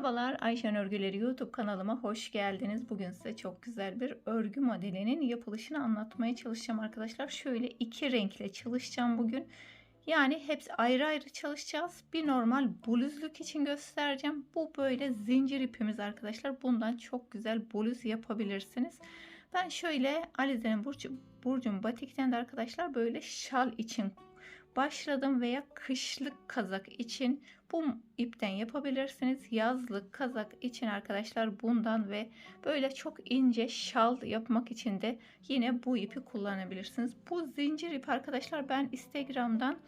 Merhabalar Ayşen Örgüleri YouTube kanalıma hoş geldiniz. Bugün size çok güzel bir örgü modelinin yapılışını anlatmaya çalışacağım arkadaşlar. Şöyle iki renkle çalışacağım bugün. Yani hepsi ayrı ayrı çalışacağız. Bir normal bluzluk için göstereceğim. Bu böyle zincir ipimiz arkadaşlar. Bundan çok güzel bluz yapabilirsiniz. Ben şöyle Alize'nin Burcu, Burcu'nun batikten de arkadaşlar böyle şal için başladım veya kışlık kazak için bu ipten yapabilirsiniz. Yazlık kazak için arkadaşlar bundan ve böyle çok ince şal yapmak için de yine bu ipi kullanabilirsiniz. Bu zincir ip arkadaşlar ben Instagram'dan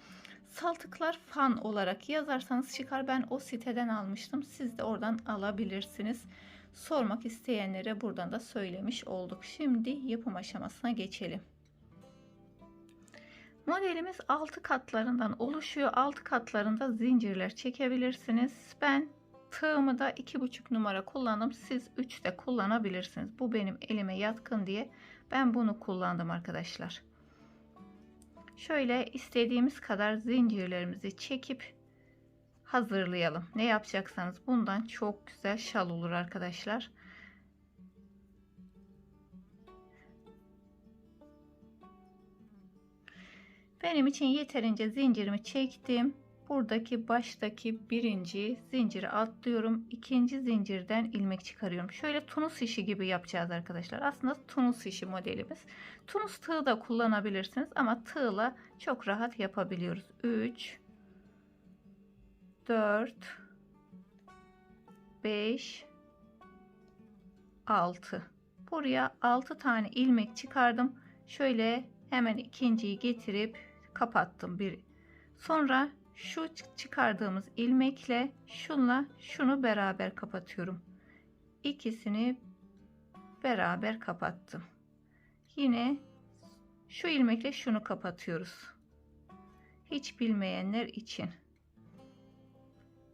saltıklar fan olarak yazarsanız çıkar. Ben o siteden almıştım. Siz de oradan alabilirsiniz. Sormak isteyenlere buradan da söylemiş olduk. Şimdi yapım aşamasına geçelim. Modelimiz 6 katlarından oluşuyor. 6 katlarında zincirler çekebilirsiniz. Ben tığımı da 2,5 numara kullandım. Siz 3 de kullanabilirsiniz. Bu benim elime yatkın diye ben bunu kullandım arkadaşlar. Şöyle istediğimiz kadar zincirlerimizi çekip hazırlayalım. Ne yapacaksanız bundan çok güzel şal olur arkadaşlar. Benim için yeterince zincirimi çektim. Buradaki baştaki birinci zinciri atlıyorum. ikinci zincirden ilmek çıkarıyorum. Şöyle tunus işi gibi yapacağız arkadaşlar. Aslında tunus işi modelimiz. Tunus tığı da kullanabilirsiniz ama tığla çok rahat yapabiliyoruz. 3 4 5 6 Buraya 6 tane ilmek çıkardım. Şöyle hemen ikinciyi getirip kapattım bir. Sonra şu çıkardığımız ilmekle şunla şunu beraber kapatıyorum. İkisini beraber kapattım. Yine şu ilmekle şunu kapatıyoruz. Hiç bilmeyenler için.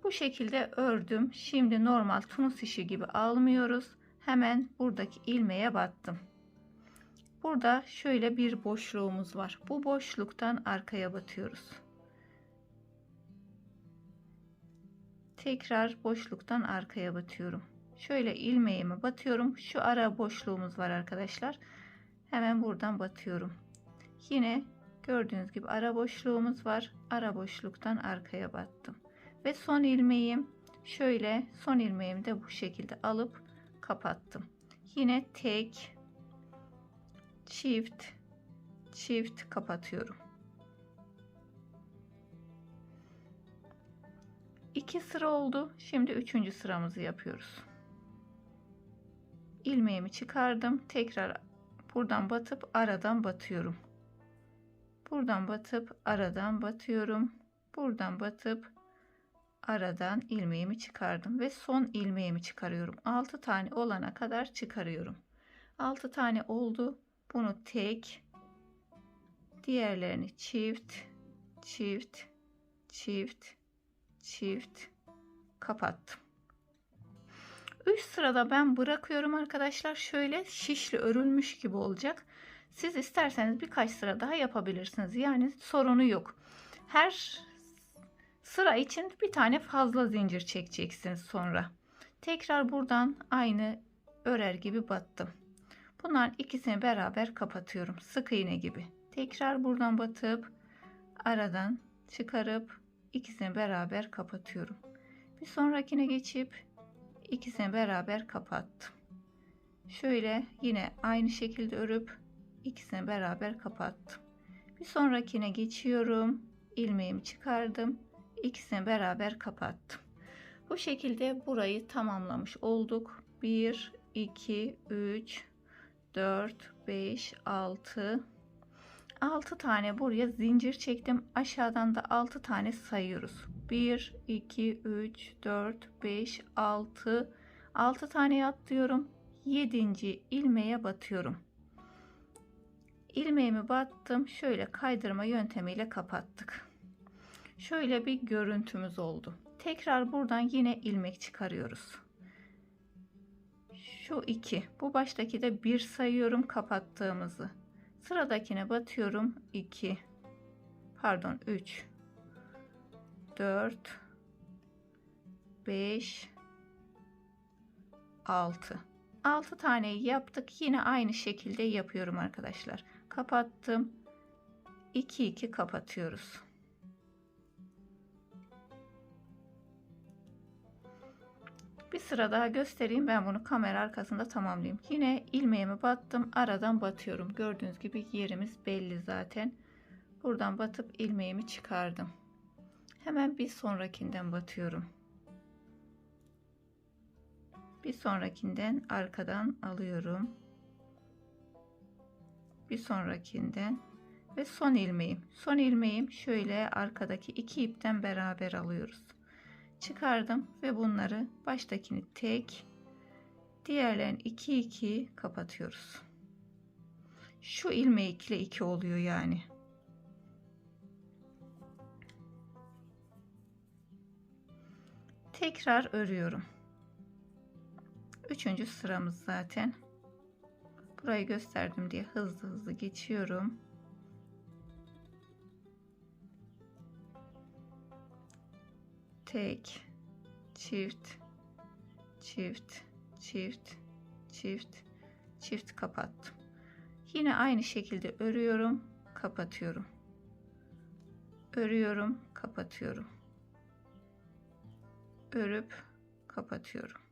Bu şekilde ördüm. Şimdi normal tunus işi gibi almıyoruz. Hemen buradaki ilmeğe battım. Burada şöyle bir boşluğumuz var. Bu boşluktan arkaya batıyoruz. Tekrar boşluktan arkaya batıyorum. Şöyle ilmeğimi batıyorum. Şu ara boşluğumuz var arkadaşlar. Hemen buradan batıyorum. Yine gördüğünüz gibi ara boşluğumuz var. Ara boşluktan arkaya battım. Ve son ilmeğim şöyle son ilmeğimi de bu şekilde alıp kapattım. Yine tek çift çift kapatıyorum. İki sıra oldu. Şimdi üçüncü sıramızı yapıyoruz. ilmeğimi çıkardım. Tekrar buradan batıp aradan batıyorum. Buradan batıp aradan batıyorum. Buradan batıp aradan ilmeğimi çıkardım ve son ilmeğimi çıkarıyorum. 6 tane olana kadar çıkarıyorum. 6 tane oldu. Bunu tek, diğerlerini çift, çift, çift, çift kapattım. Üst sırada ben bırakıyorum arkadaşlar. Şöyle şişli örülmüş gibi olacak. Siz isterseniz birkaç sıra daha yapabilirsiniz. Yani sorunu yok. Her sıra için bir tane fazla zincir çekeceksiniz sonra. Tekrar buradan aynı örer gibi battım. Bunların ikisini beraber kapatıyorum. Sık iğne gibi. Tekrar buradan batıp aradan çıkarıp ikisini beraber kapatıyorum. Bir sonrakine geçip ikisini beraber kapattım. Şöyle yine aynı şekilde örüp ikisini beraber kapattım. Bir sonrakine geçiyorum. ilmeğimi çıkardım. İkisini beraber kapattım. Bu şekilde burayı tamamlamış olduk. 1 2 3 4 5 6 6 tane buraya zincir çektim. Aşağıdan da 6 tane sayıyoruz. 1 2 3 4 5 6 6 tane atlıyorum. 7. ilmeğe batıyorum. İlmeğimi battım. Şöyle kaydırma yöntemiyle kapattık. Şöyle bir görüntümüz oldu. Tekrar buradan yine ilmek çıkarıyoruz şu iki bu baştaki de bir sayıyorum kapattığımızı sıradakine batıyorum 2 pardon 3 4 5 6. 6 taneyi yaptık. Yine aynı şekilde yapıyorum arkadaşlar. Kapattım. 2 2 kapatıyoruz. Bir sıra daha göstereyim. Ben bunu kamera arkasında tamamlayayım. Yine ilmeğimi battım. Aradan batıyorum. Gördüğünüz gibi yerimiz belli zaten. Buradan batıp ilmeğimi çıkardım. Hemen bir sonrakinden batıyorum. Bir sonrakinden arkadan alıyorum. Bir sonrakinden ve son ilmeğim. Son ilmeğim şöyle arkadaki iki ipten beraber alıyoruz. Çıkardım ve bunları baştakini tek, diğerlerini 2 2 kapatıyoruz. Şu ilmekle 2 oluyor yani. Tekrar örüyorum. Üçüncü sıramız zaten. Burayı gösterdim diye hızlı hızlı geçiyorum. Tek, çift, çift, çift, çift, çift kapattım. Yine aynı şekilde örüyorum, kapatıyorum. Örüyorum, kapatıyorum. Örüp kapatıyorum.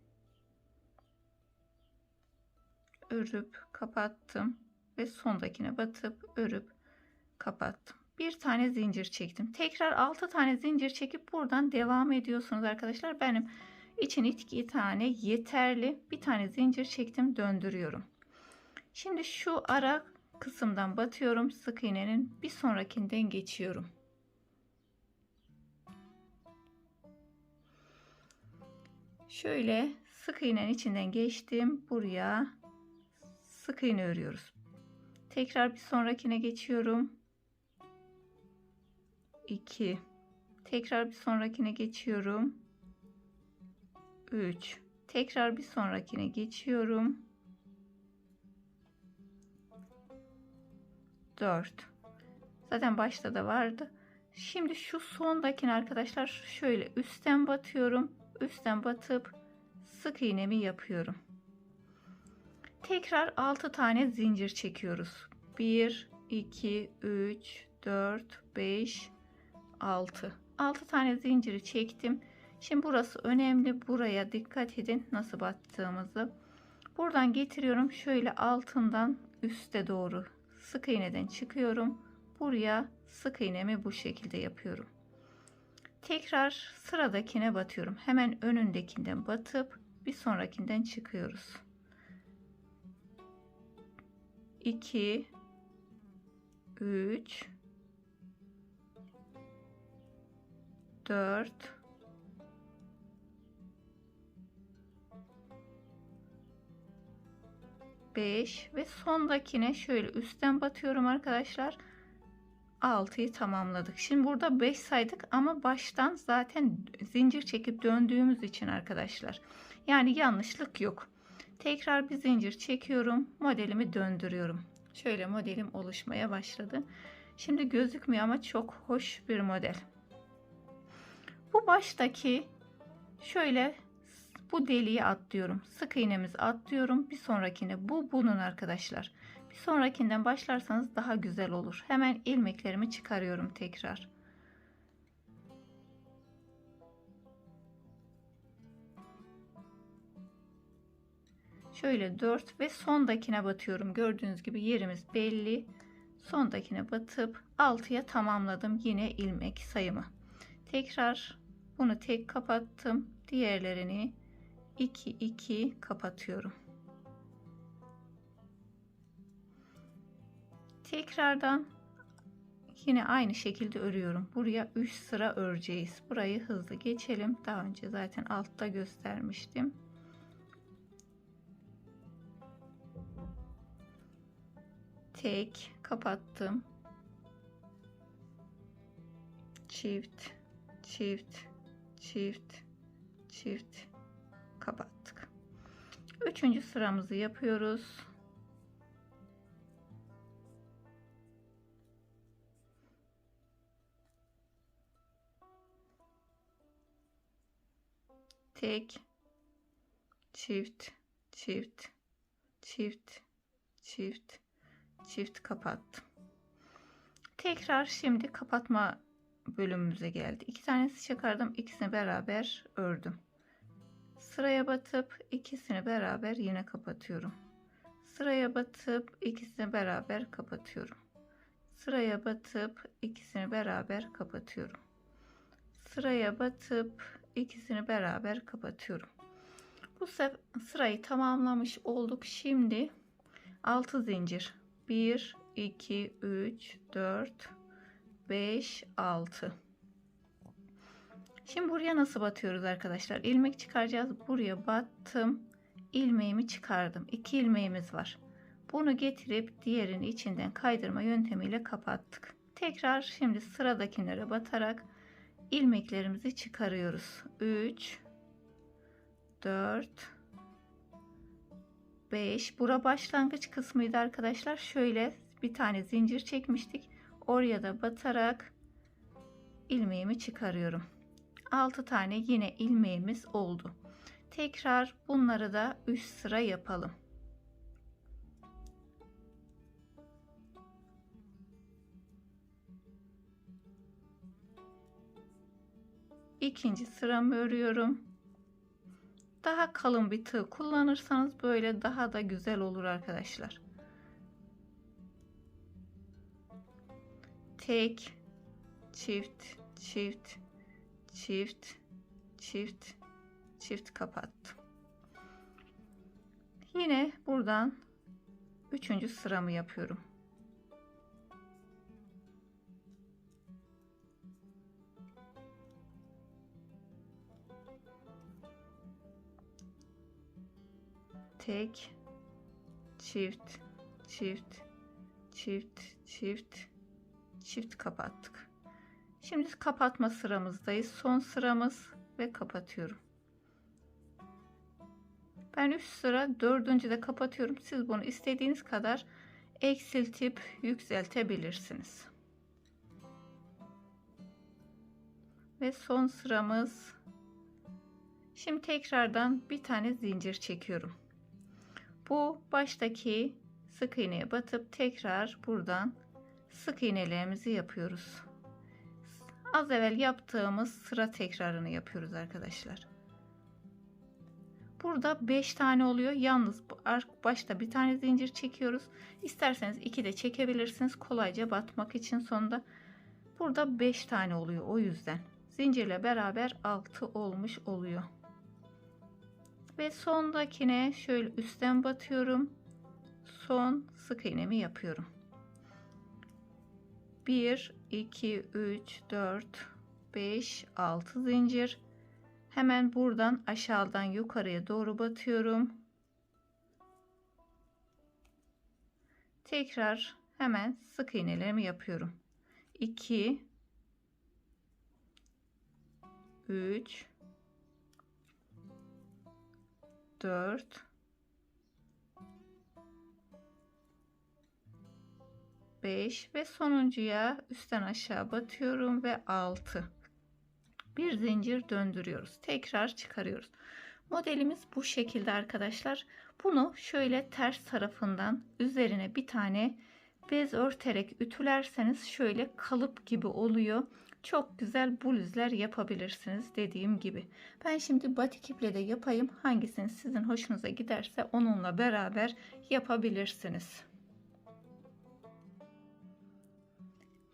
örüp kapattım ve sondakine batıp örüp kapattım. Bir tane zincir çektim. Tekrar 6 tane zincir çekip buradan devam ediyorsunuz arkadaşlar. Benim için iki tane yeterli. Bir tane zincir çektim döndürüyorum. Şimdi şu ara kısımdan batıyorum. Sık iğnenin bir sonrakinden geçiyorum. Şöyle sık iğnenin içinden geçtim. Buraya sık iğne örüyoruz. Tekrar bir sonrakine geçiyorum. 2 Tekrar bir sonrakine geçiyorum. 3 Tekrar bir sonrakine geçiyorum. 4 Zaten başta da vardı. Şimdi şu sondakini arkadaşlar şöyle üstten batıyorum. Üstten batıp sık iğnemi yapıyorum. Tekrar 6 tane zincir çekiyoruz. 1, 2, 3, 4, 5, 6. 6 tane zinciri çektim. Şimdi burası önemli. Buraya dikkat edin nasıl battığımızı. Buradan getiriyorum. Şöyle altından üste doğru sık iğneden çıkıyorum. Buraya sık iğnemi bu şekilde yapıyorum. Tekrar sıradakine batıyorum. Hemen önündekinden batıp bir sonrakinden çıkıyoruz. 2 3 4 5 ve sondakine şöyle üstten batıyorum arkadaşlar. 6'yı tamamladık. Şimdi burada 5 saydık ama baştan zaten zincir çekip döndüğümüz için arkadaşlar. Yani yanlışlık yok. Tekrar bir zincir çekiyorum. Modelimi döndürüyorum. Şöyle modelim oluşmaya başladı. Şimdi gözükmüyor ama çok hoş bir model. Bu baştaki şöyle bu deliği atlıyorum. Sık iğnemizi atlıyorum. Bir sonrakine bu bunun arkadaşlar. Bir sonrakinden başlarsanız daha güzel olur. Hemen ilmeklerimi çıkarıyorum tekrar. Şöyle 4 ve sondakine batıyorum. Gördüğünüz gibi yerimiz belli. Sondakine batıp 6'ya tamamladım yine ilmek sayımı. Tekrar bunu tek kapattım. Diğerlerini 2 2 kapatıyorum. Tekrardan yine aynı şekilde örüyorum. Buraya 3 sıra öreceğiz. Burayı hızlı geçelim. Daha önce zaten altta göstermiştim. tek kapattım çift çift çift çift. Kapattık. Üçüncü sıramızı yapıyoruz. Tek çift çift, çift, çift, çift. Kapattım. Tekrar şimdi kapatma bölümümüze geldi. İki tanesi çıkardım. ikisini beraber ördüm. Sıraya batıp ikisini beraber yine kapatıyorum. Sıraya batıp ikisini beraber kapatıyorum. Sıraya batıp ikisini beraber kapatıyorum. Sıraya batıp ikisini beraber kapatıyorum. Bu sırayı tamamlamış olduk. Şimdi 6 zincir. 1 2 3 4 5 6 Şimdi buraya nasıl batıyoruz arkadaşlar? İlmek çıkaracağız. Buraya battım. ilmeğimi çıkardım. İki ilmeğimiz var. Bunu getirip diğerin içinden kaydırma yöntemiyle kapattık. Tekrar şimdi sıradakilere batarak ilmeklerimizi çıkarıyoruz. 3 4 5 Bura başlangıç kısmıydı arkadaşlar. Şöyle bir tane zincir çekmiştik. Oraya da batarak ilmeğimi çıkarıyorum. 6 tane yine ilmeğimiz oldu. Tekrar bunları da üst sıra yapalım. İkinci sıramı örüyorum. Daha kalın bir tığ kullanırsanız böyle daha da güzel olur arkadaşlar. Tek, çift, çift, çift, çift, çift kapattım. Yine buradan üçüncü sıramı yapıyorum. tek çift çift çift çift çift kapattık. Şimdi kapatma sıramızdayız. Son sıramız ve kapatıyorum. Ben üst sıra dördüncü de kapatıyorum. Siz bunu istediğiniz kadar eksiltip yükseltebilirsiniz. Ve son sıramız. Şimdi tekrardan bir tane zincir çekiyorum. Bu baştaki sık iğneye batıp tekrar buradan sık iğnelerimizi yapıyoruz. Az evvel yaptığımız sıra tekrarını yapıyoruz arkadaşlar. Burada 5 tane oluyor. Yalnız başta bir tane zincir çekiyoruz. İsterseniz 2 de çekebilirsiniz. Kolayca batmak için sonunda. Burada 5 tane oluyor. O yüzden zincirle beraber 6 olmuş oluyor. Ve sondakine şöyle üstten batıyorum. Son sık iğnemi yapıyorum. 1 2 3 4 5 6 zincir. Hemen buradan aşağıdan yukarıya doğru batıyorum. Tekrar hemen sık iğnelerimi yapıyorum. 2 3 4 5 ve sonuncuya üstten aşağı batıyorum ve 6 bir zincir döndürüyoruz tekrar çıkarıyoruz modelimiz bu şekilde arkadaşlar bunu şöyle ters tarafından üzerine bir tane bez örterek ütülerseniz şöyle kalıp gibi oluyor çok güzel bluzlar yapabilirsiniz dediğim gibi. Ben şimdi batik iple de yapayım. Hangisini sizin hoşunuza giderse onunla beraber yapabilirsiniz.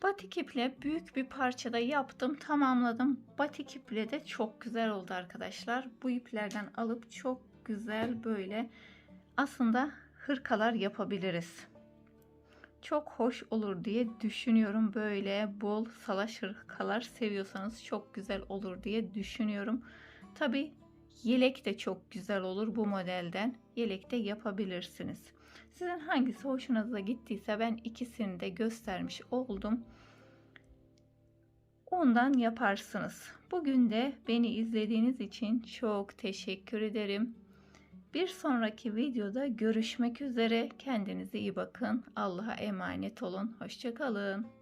Batik iple büyük bir parçada yaptım, tamamladım. Batik iple de çok güzel oldu arkadaşlar. Bu iplerden alıp çok güzel böyle aslında hırkalar yapabiliriz çok hoş olur diye düşünüyorum. Böyle bol salaş hırkalar seviyorsanız çok güzel olur diye düşünüyorum. Tabi yelek de çok güzel olur bu modelden. Yelek de yapabilirsiniz. Sizin hangisi hoşunuza gittiyse ben ikisini de göstermiş oldum. Ondan yaparsınız. Bugün de beni izlediğiniz için çok teşekkür ederim. Bir sonraki videoda görüşmek üzere. Kendinize iyi bakın. Allah'a emanet olun. Hoşçakalın.